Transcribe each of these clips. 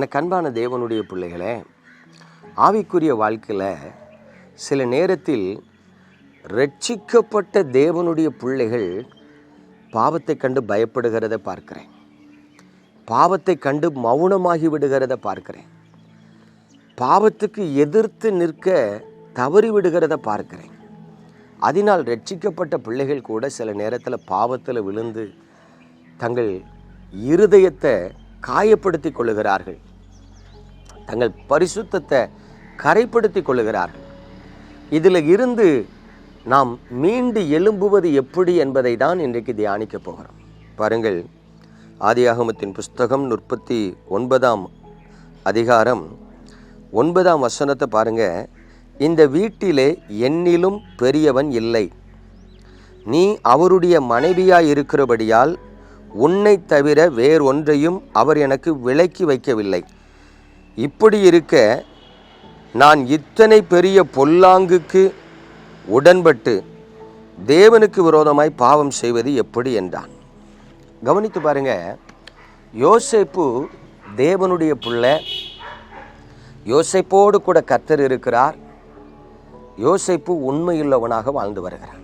எனக்கு அன்பான தேவனுடைய பிள்ளைகளே ஆவிக்குரிய வாழ்க்கையில் சில நேரத்தில் ரட்சிக்கப்பட்ட தேவனுடைய பிள்ளைகள் பாவத்தை கண்டு பயப்படுகிறத பார்க்கிறேன். பாவத்தை கண்டு மௌனமாகி விடுகிறத பார்க்கிறேன். பாவத்துக்கு எதிர்த்து நிற்க தவறி விடுகிறத பார்க்கிறேன். அதனால் ரட்சிக்கப்பட்ட பிள்ளைகள் கூட சில நேரத்தில் பாவத்தில் விழுந்து தங்கள் இருதயத்தை காயப்படுத்தி கொள்ளுகிறார்கள். தங்கள் பரிசுத்தத்தை கரைப்படுத்தி கொள்ளுகிறார்கள் இதில் இருந்து நாம் மீண்டு எழும்புவது எப்படி என்பதை தான் இன்றைக்கு தியானிக்க போகிறோம். பாருங்கள் ஆதியாகமத்தின் புஸ்தகம் முப்பத்தி ஒன்பதாம் அதிகாரம் ஒன்பதாம் வசனத்தை பாருங்க. இந்த வீட்டிலே என்னிலும் பெரியவன் இல்லை. நீ அவருடைய மனைவியாய் இருக்கிறபடியால் உன்னை தவிர வேறொன்றையும் அவர் எனக்கு விலக்கி வைக்கவில்லை. இப்படி இருக்க நான் இத்தனை பெரிய பொல்லாங்குக்கு உடன்பட்டு தேவனுக்கு விரோதமாய் பாவம் செய்வது எப்படி என்றான். கவனித்து பாருங்க யோசேப்பு தேவனுடைய பிள்ளை யோசைப்போடு கூட கத்தர் இருக்கிறார் யோசைப்பு உண்மையுள்ளவனாக வாழ்ந்து வருகிறார்.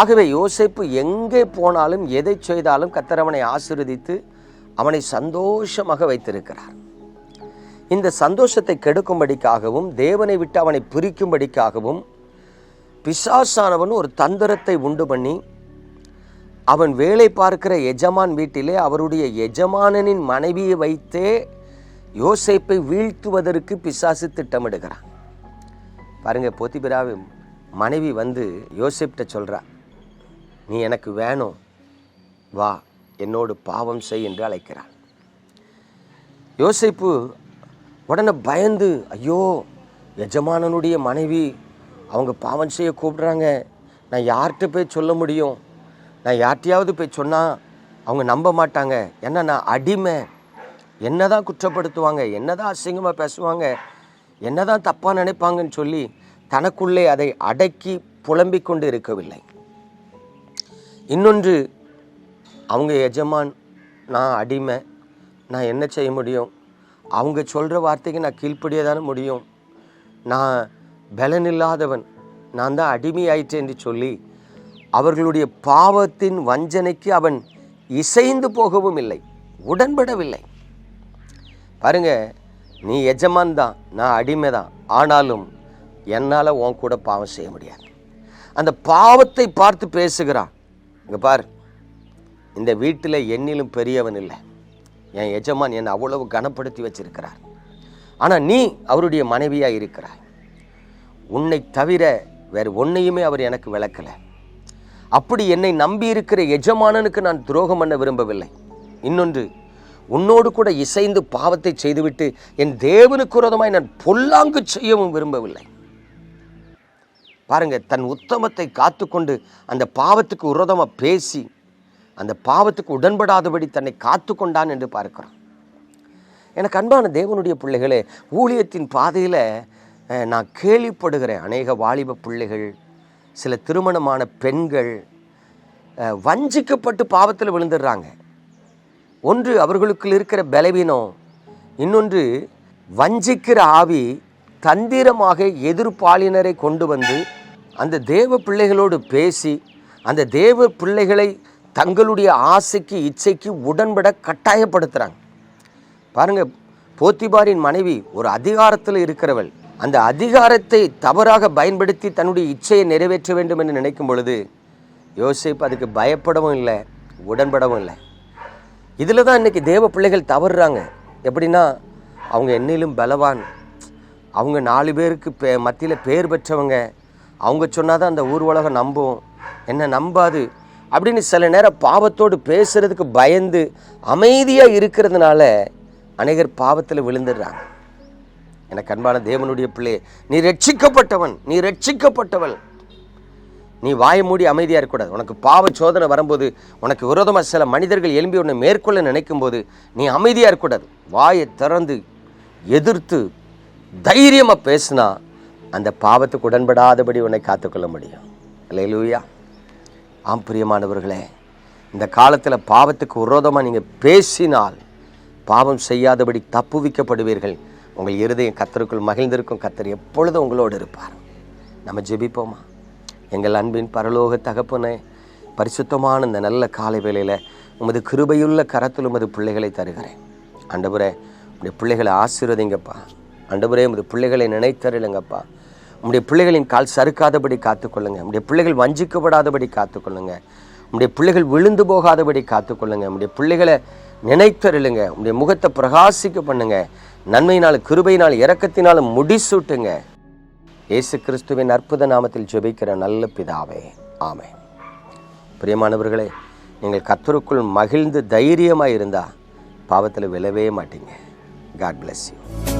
ஆகவே யோசைப்பு எங்கே போனாலும் எதை செய்தாலும் கத்தர் அவனை ஆசிர்வதித்து அவனை சந்தோஷமாக வைத்திருக்கிறார். இந்த சந்தோஷத்தை கெடுக்கும்படிக்காகவும் தேவனை விட்டு அவனை பிரிக்கும்படிக்காகவும் பிசாசானவன் ஒரு தந்திரத்தை உண்டு பண்ணி அவன் வேலை பார்க்கிற எஜமான் வீட்டிலே அவருடைய எஜமானனின் மனைவியை வைத்தே யோசைப்பை வீழ்த்துவதற்கு பிசாசு திட்டமிடுகிறான். பாருங்க போத்திபிராவு மனைவி வந்து யோசிப்ட சொல்கிறா நீ எனக்கு வேணும். வா என்னோடு பாவம் செய் என்று அழைக்கிறான் யோசிப்பு உடனே பயந்து ஐயோ எஜமானனுடைய மனைவி அவங்க பாவம் செய்ய கூப்பிடுறாங்க. நான் யார்கிட்ட போய் சொல்ல முடியும்? நான் யார்கிட்டையாவது போய் சொன்னால் அவங்க நம்ப மாட்டாங்க. ஏன்னா நான் அடிமை? என்ன தான் குற்றப்படுத்துவாங்க? என்ன தான் அசிங்கமாக பேசுவாங்க? என்ன தான் தப்பாக நினைப்பாங்கன்னு சொல்லி தனக்குள்ளே அதை அடக்கி புலம்பிக் கொண்டு இருக்கவில்லை. இன்னொன்று அவங்க எஜமான் நான் அடிமை. நான் என்ன செய்ய முடியும்? அவங்க சொல்கிற வார்த்தைக்கு நான் கீழ்ப்படிய தானே முடியும். நான் பலன் இல்லாதவன் நான் தான் அடிமையாயிற்றேன் என்று சொல்லி அவர்களுடைய பாவத்தின் வஞ்சனைக்கு அவன் இசைந்து போகவும் இல்லை. உடன்படவில்லை. பாருங்க நீ எஜமான் தான் நான் அடிமை தான். ஆனாலும் என்னால் உன் கூட பாவம் செய்ய முடியாது. அந்த பாவத்தை பார்த்து பேசுகிறான். இங்கே பார் இந்த வீட்டில் என்னிலும் பெரியவன் இல்லை. என் எஜமான் என்னை அவ்வளவு கனப்படுத்தி வச்சிருக்கிறார். ஆனால் நீ அவருடைய மனைவியாக இருக்கிறாய். உன்னை தவிர வேறு ஒன்றையுமே அவர் எனக்கு விளக்கலை. அப்படி என்னை நம்பி இருக்கிற எஜமானனுக்கு நான் துரோகம் பண்ண விரும்பவில்லை. இன்னொன்று உன்னோடு கூட இசைந்து பாவத்தை செய்துவிட்டு என் தேவனுக்கு விரோதமாய் நான் பொல்லாங்கு செய்யவும் விரும்பவில்லை. பாருங்க தன் உத்தமத்தை காத்துக்கொண்டு அந்த பாவத்துக்கு விரோதமாக பேசி அந்த பாவத்துக்கு உடன்படாதபடி தன்னை காத்து கொண்டான் என்று பார்க்கிறோம் எனக்கு அன்பான தேவனுடைய பிள்ளைகளே ஊழியத்தின் பாதையில் நான் கேள்விப்படுகிறேன். அநேக வாலிப பிள்ளைகள் சில திருமணமான பெண்கள் வஞ்சிக்கப்பட்டு பாவத்தில் விழுந்துடுறாங்க. ஒன்று அவர்களுக்குள் இருக்கிற பலவீனம் இன்னொன்று வஞ்சிக்கிற ஆவி தந்திரமாக எதிர்ப்பாளினரை கொண்டு வந்து அந்த தேவ பிள்ளைகளோடு பேசி அந்த தேவ பிள்ளைகளை தங்களுடைய ஆசைக்கு இச்சைக்கு உடன்பட கட்டாயப்படுத்துகிறாங்க பாருங்க போத்திபாரின் மனைவி ஒரு அதிகாரத்தில் இருக்கிறவள். அந்த அதிகாரத்தை தவறாக பயன்படுத்தி தன்னுடைய இச்சையை நிறைவேற்ற வேண்டும் என்று நினைக்கும் பொழுது யோசிப்பு அதுக்கு பயப்படவும் இல்லை உடன்படவும் இல்லை. இதில் தான் இன்றைக்கி தேவ பிள்ளைகள் தவறுறாங்க. எப்படின்னா அவங்க என்னிலும் பலவான். அவங்க நாலு பேருக்கு பே மத்தியில் பேர் பெற்றவங்க. அவங்க சொன்னால் தான் அந்த ஊர்வலகம் நம்பும். என்ன நம்பாது? அப்படின்னு சில நேரம் பாவத்தோடு பேசுறதுக்கு பயந்து அமைதியாக இருக்கிறதுனால அநேகர் பாவத்தில் விழுந்துடுறாங்க. எனக்கு அன்பான தேவனுடைய பிள்ளை நீ ரட்சிக்கப்பட்டவன் நீ ரட்சிக்கப்பட்டவள். நீ வாயை மூடி அமைதியாக இருக்கக்கூடாது. உனக்கு பாவ சோதனை வரும்போது உனக்கு விரோதமாக சில மனிதர்கள் எழும்பி உன்னை மேற்கொள்ள நினைக்கும் போது நீ அமைதியாக இருக்கக்கூடாது. வாயை திறந்து எதிர்த்து தைரியமாக பேசினா அந்த பாவத்துக்கு உடன்படாதபடி உன்னை காத்துக்கொள்ள முடியும். அல்லேலூயா. ஆம் பிரியமானவர்களே இந்த காலத்தில் பாவத்துக்கு விரோதமாக நீங்கள் பேசினால் பாவம் செய்யாதபடி தப்புவிக்கப்படுவீர்கள் உங்கள் இருதயம் கத்தருக்குள் மகிழ்ந்திருக்கும். கத்தர் எப்பொழுதும் உங்களோடு இருப்பார். நம்ம ஜெபிப்போமா? எங்கள் அன்பின் பரலோக தகப்பனே பரிசுத்தமான இந்த நல்ல காலை வேளையில் உமது கிருபையுள்ள கரத்தில் உமது பிள்ளைகளை தருகிறேன். அண்டபுரே உடைய பிள்ளைகளை ஆசீர்வதிங்கப்பா. அண்டபுரே உமது பிள்ளைகளை நினைத்தருளுங்கப்பா. உம்முடைய பிள்ளைகளின் கால் சறுக்காதபடி காத்துக்கொள்ளுங்க. உம்முடைய பிள்ளைகள் வஞ்சிக்கப்படாதபடி காத்துக்கொள்ளுங்க. உம்முடைய பிள்ளைகள் விழுந்து போகாதபடி காத்துக்கொள்ளுங்க. உம்முடைய பிள்ளைகளை நினைத்தருளுங்க. உடைய முகத்தை பிரகாசிக்க பண்ணுங்க. நன்மையினால் கிருபையினால் இறக்கத்தினால் முடிசூட்டுங்க. இயேசு கிறிஸ்துவின் அற்புத நாமத்தில் ஜெபிக்கிற நல்ல பிதாவே. ஆமை பிரியமானவர்களே நீங்கள் கத்தருக்குள் மகிழ்ந்து தைரியமாக இருந்தால் பாவத்தில் விழவே மாட்டீங்க. God bless you